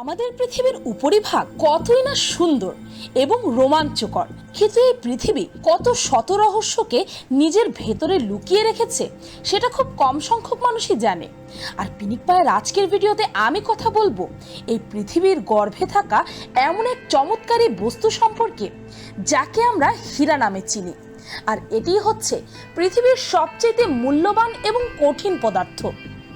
আমাদের পৃথিবীর উপরিভাগ কতই না সুন্দর এবং রোমাঞ্চকর, কিন্তু এই পৃথিবী কত শত রহস্যকে নিজের ভেতরে লুকিয়ে রেখেছে, সেটা খুব কম সংখ্যক মানুষই জানে। আর পিনিক পায়ের আজকের ভিডিওতে আমি কথা বলব, এই পৃথিবীর গর্ভে থাকা এমন এক চমৎকারী বস্তু সম্পর্কে, যাকে আমরা হীরা নামে চিনি। আর এটি হচ্ছে পৃথিবীর সবচেয়ে মূল্যবান এবং কঠিন পদার্থ।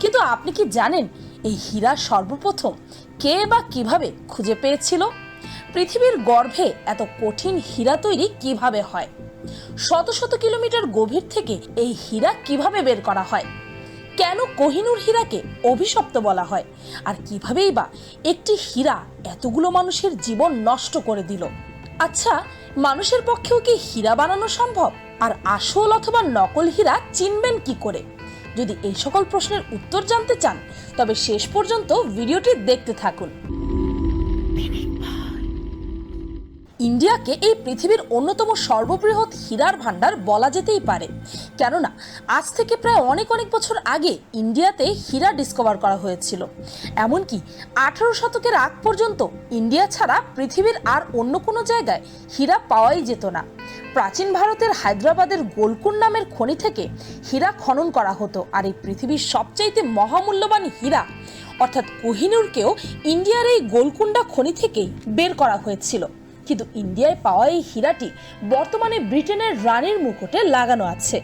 কিন্তু আপনি কি জানেন এই হীরা সর্বপ্রথম কে বা কীভাবে খুঁজে পেয়েছিল? পৃথিবীর গর্ভে এত কঠিন হীরা তৈরি কীভাবে হয়? শত শত কিলোমিটার গভীর থেকে এই হীরা কীভাবে বের করা হয়? কেন কোহিনুর হীরাকে অভিশপ্ত বলা হয়? আর কিভাবেই বা একটি হীরা এতগুলো মানুষের জীবন নষ্ট করে দিল? আচ্ছা মানুষের পক্ষেও কি হীরা বানানো সম্ভব? আর আসল অথবা নকল হীরা চিনবেন কি করে? যদি এই সকল প্রশ্নের উত্তর জানতে চান তবে শেষ পর্যন্ত ভিডিওটি দেখতে থাকুন। ইন্ডিয়াকে এই পৃথিবীর অন্যতম সর্ববৃহৎ হীরার ভাণ্ডার বলা যেতেই পারে। কেননা, আজ থেকে প্রায় অনেক অনেক বছর আগে ইন্ডিয়াতে হীরা ডিসকভার করা হয়েছিল। এমনকি আঠারো শতকের আগ পর্যন্ত ইন্ডিয়া ছাড়া পৃথিবীর আর অন্য কোনো জায়গায় হীরা পাওয়াই যেত না। প্রাচীন ভারতের হায়দ্রাবাদের গোলকুন নামের খনি থেকে হীরা খনন করা হতো, আর এই পৃথিবীর সবচাইতে মহামূল্যবান হীরা, অর্থাৎ কোহিনুরকেও ইন্ডিয়ার এই গোলকুন্ডা খনি থেকেই বের করা হয়েছিল। কিন্তু ইন্ডিয়ায় পাওয়া এই হীরাটি বর্তমানে ব্রিটেনের রানীর মুকুটে লাগানো আছে।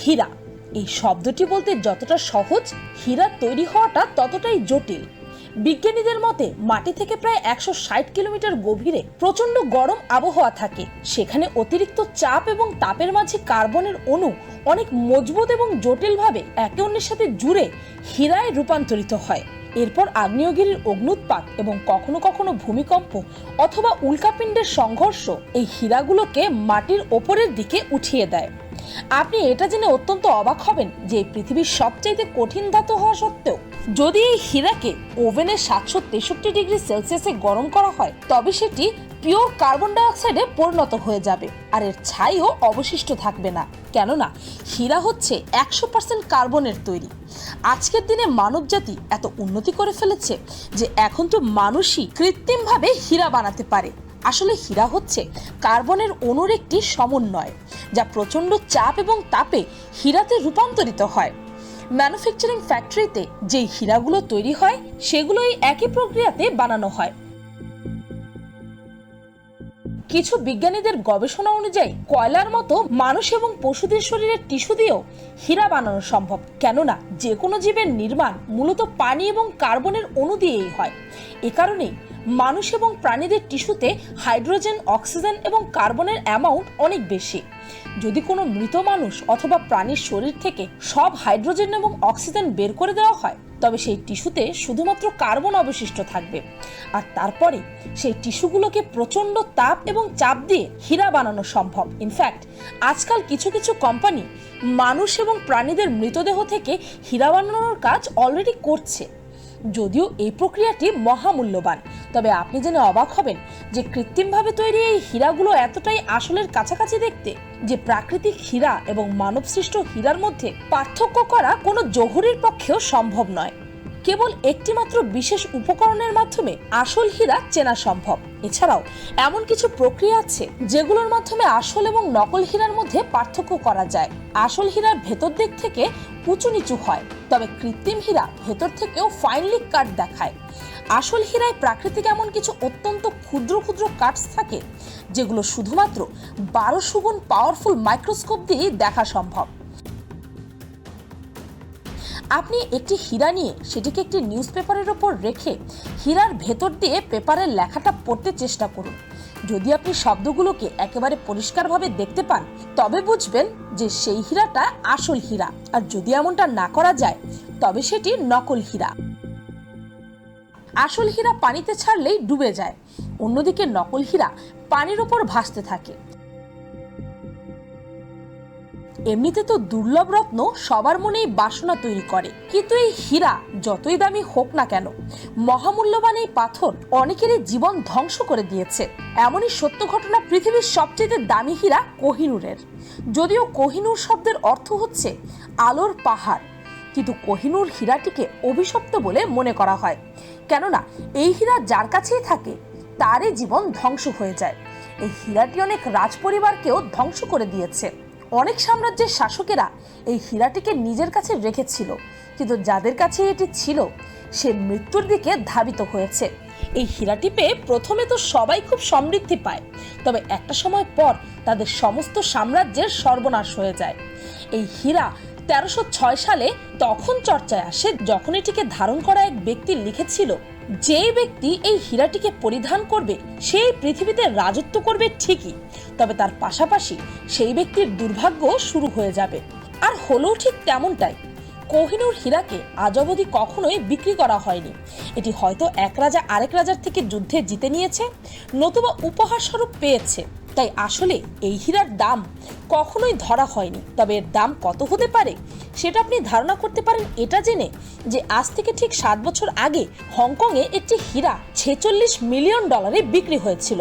হীরা, এই শব্দটি বলতে যতটা সহজ, হীরা তৈরি হওয়াটা ততটাই জটিল। বিজ্ঞানীদের মতে, মাটি থেকে প্রায় একশো ষাট কিলোমিটার গভীরে প্রচণ্ড গরম আবহাওয়া থাকে। সেখানে অতিরিক্ত চাপ এবং তাপের মাঝে কার্বনের অণু অনেক মজবুত এবং জটিলভাবে একে অন্যের সাথে জুড়ে হীরায় রূপান্তরিত হয়। এরপর আগ্নেয়গিরির অগ্নুৎপাত এবং কখনো কখনো ভূমিকম্প অথবা উল্কাপিণ্ডের সংঘর্ষ এই হীরাগুলোকে মাটির ওপরের দিকে উঠিয়ে দেয়। আপনি এটা জেনে অত্যন্ত অবাক হবেন যে পৃথিবীর সবচাইতে কঠিন ধাতু হওয়া সত্ত্বেও যদি এই হীরাকে ওভেনে সাতশো তেষট্টি ডিগ্রি সেলসিয়াসে গরম করা হয়, তবে সেটি পিওর কার্বন ডাইঅক্সাইডে পরিণত হয়ে যাবে। আর এর ছাইও অবশিষ্ট থাকবে না। কেননা, হীরা হচ্ছে একশো পার্সেন্ট কার্বনের তৈরি। আজকের দিনে মানবজাতি এত উন্নতি করে ফেলেছে যে এখন তো মানুষই কৃত্রিমভাবে হীরা বানাতে পারে। আসলে হীরা হচ্ছে কার্বনের অণুর একটি সমন্বয়, যা প্রচণ্ড চাপ এবং তাপে হীরাতে রূপান্তরিত হয়। ম্যানুফ্যাকচারিং ফ্যাক্টরিতে যেই হীরাগুলো তৈরি হয়, সেগুলোই একই প্রক্রিয়াতে বানানো হয়। কিছু বিজ্ঞানীদের গবেষণা অনুযায়ী কয়লার মতো মানুষ এবং পশুদের শরীরের টিস্যু দিয়েও হীরা বানানো সম্ভব। কেননা যে কোনো জীবের নির্মাণ মূলত পানি এবং কার্বনের অণু দিয়েই হয়। এ কারণে মানুষ এবং প্রাণীদের টিস্যুতে হাইড্রোজেন, অক্সিজেন এবং কার্বনের অ্যামাউন্ট অনেক বেশি। যদি কোনো মৃত মানুষ অথবা প্রাণীর শরীর থেকে সব হাইড্রোজেন এবং অক্সিজেন বের করে দেওয়া হয়, তবে সেই টিস্যুতে শুধুমাত্র কার্বন অবশিষ্ট থাকবে। আর তারপরে সেই টিস্যুগুলোকে প্রচণ্ড তাপ এবং চাপ দিয়ে হীরা বানানো সম্ভব। ইনফ্যাক্ট আজকাল কিছু কিছু কোম্পানি মানুষ এবং প্রাণীদের মৃতদেহ থেকে হীরা বানানোর কাজ অলরেডি করছে। যদিও এই প্রক্রিয়াটি মহামূল্যবান তবে আপনি জেনে অবাক হবেন যে কৃত্রিমভাবে তৈরি এই হীরাগুলো এতটাই আসলের কাছাকাছি দেখতে যে প্রাকৃতিক হীরা এবং মানবসৃষ্ট হীরার মধ্যে পার্থক্য করা কোনো জহুরির পক্ষেও সম্ভব নয়। কেবল একটিমাত্র বিশেষ উপকরণের মাধ্যমে আসল হীরা চেনা সম্ভব। এছাড়াও এমন কিছু প্রক্রিয়া আছে যেগুলোর মাধ্যমে আসল এবং নকল হীরার মধ্যে পার্থক্য করা যায়। আসল হীরার ভেতর দিক থেকে উঁচু নিচু হয়, তবে কৃত্রিম হীরা ভেতর থেকেও ফাইনলি কাট দেখায়। আসল হীরায় প্রাকৃতিক এমন কিছু অত্যন্ত ক্ষুদ্র ক্ষুদ্র কাটস থাকে, যেগুলো শুধুমাত্র বারোশো গুণ পাওয়ারফুল মাইক্রোস্কোপ দিয়ে দেখা সম্ভব। আপনি একটি হীরা নিয়ে সেটিকে একটি নিউজ পেপারের ওপর রেখে হীরার ভেতর দিয়ে পেপারের লেখাটা পড়তে চেষ্টা করুন। যদি আপনি শব্দগুলোকে একেবারে পরিষ্কারভাবে দেখতে পান, তবে বুঝবেন যে সেই হীরাটা আসল হীরা। আর যদি এমনটা না করা যায়, তবে সেটি নকল হীরা। আসল হীরা পানিতে ছাড়লেই ডুবে যায়। অন্যদিকে নকল হীরা পানির ওপর ভাসতে থাকে। এমনিতে তো দুর্লভ রত্ন সবার মনেই বাসনা তৈরি করে। কিন্তু এই হীরা যতই দামি হোক না কেন, মহামূল্যবান এই পাথর অনেকেরই জীবন ধ্বংস করে দিয়েছে। এমনই সত্য ঘটনা পৃথিবীর সবচেয়ে দামি হীরা কোহিনুরের। যদিও কোহিনুর শব্দের অর্থ হচ্ছে আলোর পাহাড়, কিন্তু কোহিনুর হীরাটিকে অভিশপ্ত বলে মনে করা হয়। কেননা এই হীরা যার কাছেই থাকে, তারই জীবন ধ্বংস হয়ে যায়। এই হীরাটি অনেক রাজপরিবারকেও ধ্বংস করে দিয়েছে। অনেক সাম্রাজ্যের শাসকেরা এই হীরাটিকে নিজের কাছে রেখেছিল, কিন্তু যাদের কাছে এটি ছিল, সে মৃত্যুর দিকে ধাবিত হয়েছে। এই হীরাটি পেয়ে প্রথমে তো সবাই খুব সমৃদ্ধি পায়, তবে একটা সময় পর তাদের সমস্ত সাম্রাজ্যের সর্বনাশ হয়ে যায়। এই হীরা তেরোশো সালে তখন চর্চায় আসে যখন এটিকে ধারণ করা এক ব্যক্তি লিখেছিল যেই ব্যক্তি এই হীরাটিকে পরিধান করবে, সেই পৃথিবীতে রাজত্ব করবে ঠিকই, তবে তার পাশাপাশি সেই ব্যক্তির দুর্ভাগ্য শুরু হয়ে যাবে। আর হলেও ঠিক তেমনটাই, কোহিনুর হীরাকে আজ অবধি কখনোই বিক্রি করা হয়নি। এটি হয়তো এক রাজা আরেক রাজার থেকে যুদ্ধে জিতে নিয়েছে, নতুবা উপহার স্বরূপ পেয়েছে। তাই আসলে এই হীরার দাম কখনোই ধরা হয়নি। তবে এর দাম কত হতে পারে, সেটা আপনি ধারণা করতে পারেন এটা জেনে যে আজ থেকে ঠিক সাত বছর আগে হংকংয়ে একটি হীরা ছেচল্লিশ মিলিয়ন ডলারে বিক্রি হয়েছিল।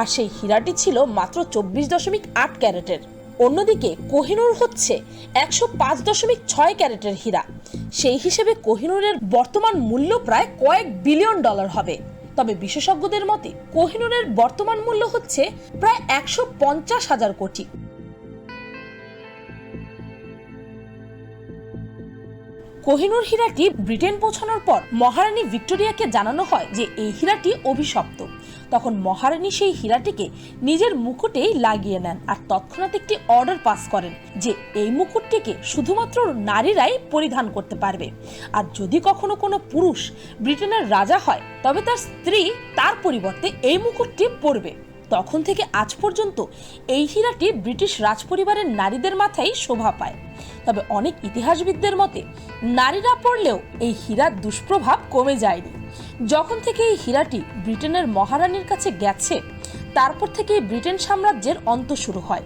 আর সেই হীরাটি ছিল মাত্র চব্বিশ দশমিক আট ক্যারেটের। অন্যদিকে কোহিনুর হচ্ছে একশো পাঁচ দশমিক ছয় ক্যারেটের হীরা। সেই হিসেবে কোহিনুরের বর্তমান মূল্য প্রায় কয়েক বিলিয়ন ডলার হবে। তবে বিশেষজ্ঞদের মতে কোহিনুরের বর্তমান মূল্য হচ্ছে প্রায় একশো পঞ্চাশ হাজার কোটি। কোহিনুর হীরাটি ব্রিটেন পৌঁছানোর পর মহারানী ভিক্টোরিয়াকে জানানো হয় যে এই হীরাটি অভিশপ্ত। তখন মহারানী সেই হীরাটিকে নিজের মুকুটেই লাগিয়ে নেন আর তৎক্ষণাৎ একটি অর্ডার পাস করেন যে এই মুকুটটিকে শুধুমাত্র নারীরাই পরিধান করতে পারবে। আর যদি কখনো কোনো পুরুষ ব্রিটেনের রাজা হয়, তবে তার স্ত্রী তার পরিবর্তে এই মুকুটটি পরবে। তখন থেকে আজ পর্যন্ত এই হীরাটি ব্রিটিশ রাজপরিবারের নারীদের মাথায় শোভা পায়। তবে অনেক ইতিহাসবিদদের মতে, নারীরা পড়লেও এই হীরার দুষ্প্রভাব কমে যায়নি। যখন থেকে এই হীরাটি ব্রিটেনের মহারানীর কাছে গেছে, তারপর থেকে ব্রিটেন সাম্রাজ্যের অন্ত শুরু হয়।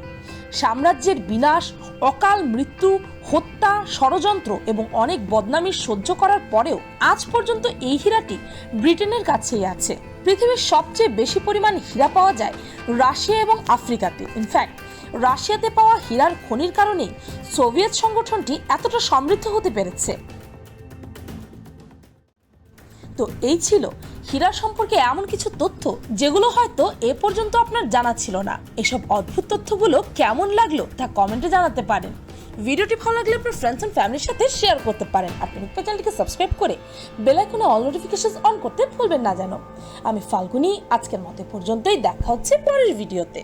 সাম্রাজ্যের বিনাশ অকাল মৃত্যু, হত্যা, ষড়যন্ত্র এবং অনেক বদনামি সহ্য করার পরেও আজ পর্যন্ত এই হীরাটি ব্রিটেনের কাছেই আছে। পৃথিবীর সবচেয়ে বেশি পরিমাণ হীরা পাওয়া যায় রাশিয়া এবং আফ্রিকাতে। ইনফ্যাক্ট রাশিয়াতে পাওয়া হীরার খনির কারণেই সোভিয়েত সংগঠনটি এতটা সমৃদ্ধ হতে পেরেছে। তো এই ছিল হীরা সম্পর্কে এমন কিছু তথ্য যেগুলো হয়তো এ পর্যন্ত আপনার জানা ছিল না। এসব অদ্ভুত তথ্যগুলো কেমন লাগল তা কমেন্টে জানাতে পারেন। ভিডিওটি ভালো লাগলে আপনার ফ্রেন্ডস অ্যান্ড ফ্যামিলির সাথে শেয়ার করতে পারেন। আর পেনিক চ্যানেলটিকে সাবস্ক্রাইব করে বেল আইকনে অল নোটিফিকেশন অন করতে ভুলবেন না যেন। আমি ফাল্গুনি, আজকের মতো পর্যন্তই। দেখা হচ্ছে পরের ভিডিওতে